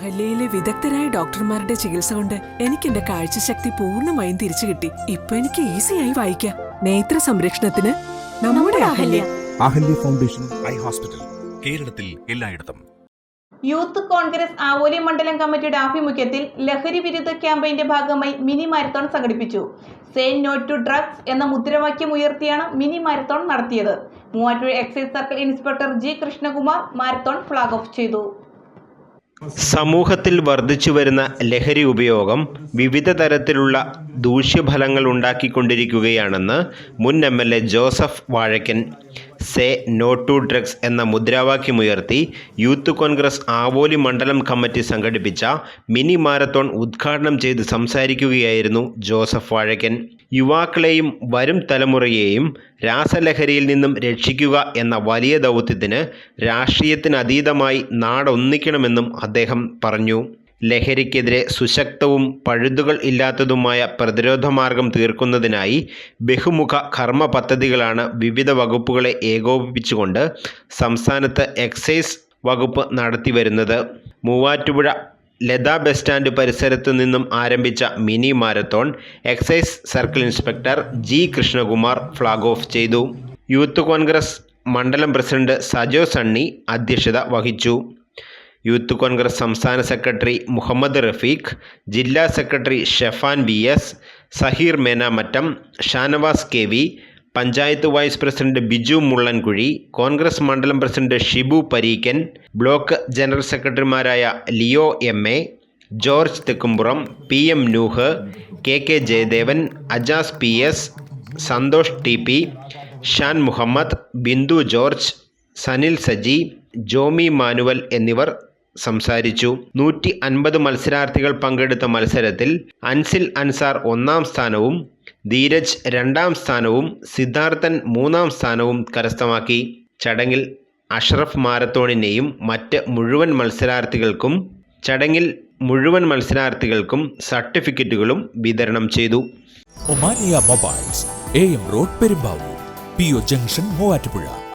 അഹല്യയിലെ വിദഗ്ധരായ ഡോക്ടർമാരുടെ ചികിത്സ കൊണ്ട് എനിക്ക് എന്റെ കാഴ്ചശക്തി പൂർണമായും തിരിച്ചു കിട്ടി. ഇപ്പൊ എനിക്ക് ഈസിയായി വായിക്കാം. നേത്ര സംരക്ഷണത്തിന് നമ്മുടെ Ahalya. Ahalya. Foundation eye hospital കേരളത്തിൽ എല്ലായിടത്തും. യൂത്ത് കോൺഗ്രസ് ആവോലി മണ്ഡലം കമ്മിറ്റിയുടെ ആഭിമുഖ്യത്തിൽ ലഹരി വിരുദ്ധ ക്യാമ്പയിന്റെ ഭാഗമായി മിനി മാരത്തോൺ സംഘടിപ്പിച്ചു. സേ നോ ടു ഡ്രഗ്സ് എന്ന മുദ്രാവാക്യം ഉയർത്തിയാണ് മിനി മാരത്തോൺ നടത്തിയത്. Muvattur excise circle inspector G Krishnakumar marathon flag off ചെയ്തു. സമൂഹത്തിൽ വർദ്ധിച്ചു വരുന്ന ലഹരി ഉപയോഗം വിവിധ തരത്തിലുള്ള ദൂഷ്യഫലങ്ങൾ ഉണ്ടാക്കിക്കൊണ്ടിരിക്കുകയാണെന്ന് മുൻ M L A Joseph Vazhakkan say no to drugs എന്ന മുദ്രാവാക്യമുയർത്തി യൂത്ത് കോൺഗ്രസ് ആവോലി മണ്ഡലം കമ്മിറ്റി സംഘടിപ്പിച്ച മിനി മാരത്തോൺ ഉദ്ഘാടനം ചെയ്ത് സംസാരിക്കുകയായിരുന്നു ജോസഫ് വാഴക്കൻ യുവാക്കളെയും വരും തലമുറയെയും രാസലഹരിയിൽ നിന്നും രക്ഷിക്കുക എന്ന വലിയ ദൗത്യത്തിന് രാഷ്ട്രീയത്തിനതീതമായി നാടൊന്നിക്കണമെന്നും അദ്ദേഹം പറഞ്ഞു. ലഹരിക്കെതിരെ സുശക്തവും പഴുതുകൾ ഇല്ലാത്തതുമായ പ്രതിരോധ മാർഗം തീർക്കുന്നതിനായി ബഹുമുഖ കർമ്മ പദ്ധതികളാണ് വിവിധ വകുപ്പുകളെ ഏകോപിപ്പിച്ചുകൊണ്ട് സംസ്ഥാനത്ത് എക്സൈസ് വകുപ്പ് നടത്തിവരുന്നത്. മൂവാറ്റുപുഴ ലതാ ബസ് സ്റ്റാൻഡ് പരിസരത്തു നിന്നും ആരംഭിച്ച mini marathon excise circle inspector G Krishnakumar flag off ചെയ്തു. യൂത്ത് കോൺഗ്രസ് മണ്ഡലം പ്രസിഡന്റ് സജോ സണ്ണി അധ്യക്ഷത വഹിച്ചു. യൂത്ത് കോൺഗ്രസ് സംസ്ഥാന സെക്രട്ടറി മുഹമ്മദ് റഫീഖ് ജില്ലാ secretary Shefan V S Saheer Menamattom Shanavas K V panchayat vice president Biju Mullankuzhi congress മണ്ഡലം president Shibu Pareekkan block general സെക്രട്ടറിമാരായ Leo M A George Thekkumpuram P M Nooh K K Jayadevan Ajas P S Santhosh T P Shan Muhammad Bindu George Sanil Saji Jomi Manuel എന്നിവർ സംസാരിച്ചു. നൂറ്റി അൻപത് മത്സരാർത്ഥികൾ പങ്കെടുത്ത മത്സരത്തിൽ അൻസിൽ അൻസാർ ഒന്നാം സ്ഥാനവും ധീരജ് രണ്ടാം സ്ഥാനവും സിദ്ധാർത്ഥൻ മൂന്നാം സ്ഥാനവും കരസ്ഥമാക്കി. ചടങ്ങിൽ അഷ്റഫ് മാരത്തോണിനെയും മറ്റ് മുഴുവൻ മത്സരാർത്ഥികൾക്കും ചടങ്ങിൽ മുഴുവൻ മത്സരാർത്ഥികൾക്കും സർട്ടിഫിക്കറ്റുകളും വിതരണം ചെയ്തു. Omania mobiles A M road Perumbavoor P O junction Muvattupuzha.